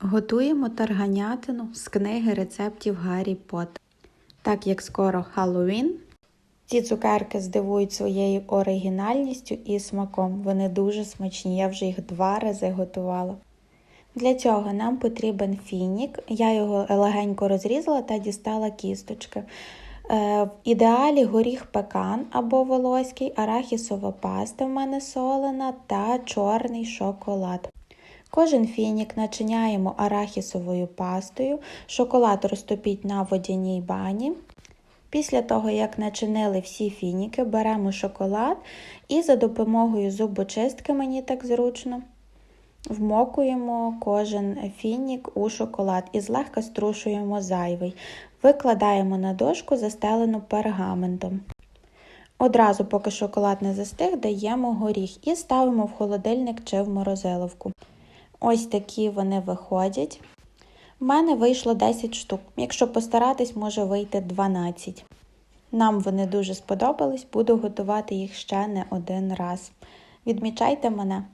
Готуємо тарганятину з книги рецептів Гаррі Поттер. Так як скоро Хеллоуін, ці цукерки здивують своєю оригінальністю і смаком. Вони дуже смачні, я вже їх два рази готувала. Для цього нам потрібен фінік. Я його легенько розрізала та дістала кісточки. Е, В ідеалі горіх пекан або волоський, арахісова паста в мене солена та чорний шоколад. Кожен фінік начиняємо арахісовою пастою, шоколад розтопіть на водяній бані. Після того, як начинили всі фініки, беремо шоколад і за допомогою зубочистки, мені так зручно, вмокуємо кожен фінік у шоколад і злегка струшуємо зайвий. Викладаємо на дошку, застелену пергаментом. Одразу, поки шоколад не застиг, даємо горіх і ставимо в холодильник чи в морозиловку. Ось такі вони виходять. В мене вийшло 10 штук. Якщо постаратись, може вийти 12. Нам вони дуже сподобались, буду готувати їх ще не один раз. Відмічайте мене!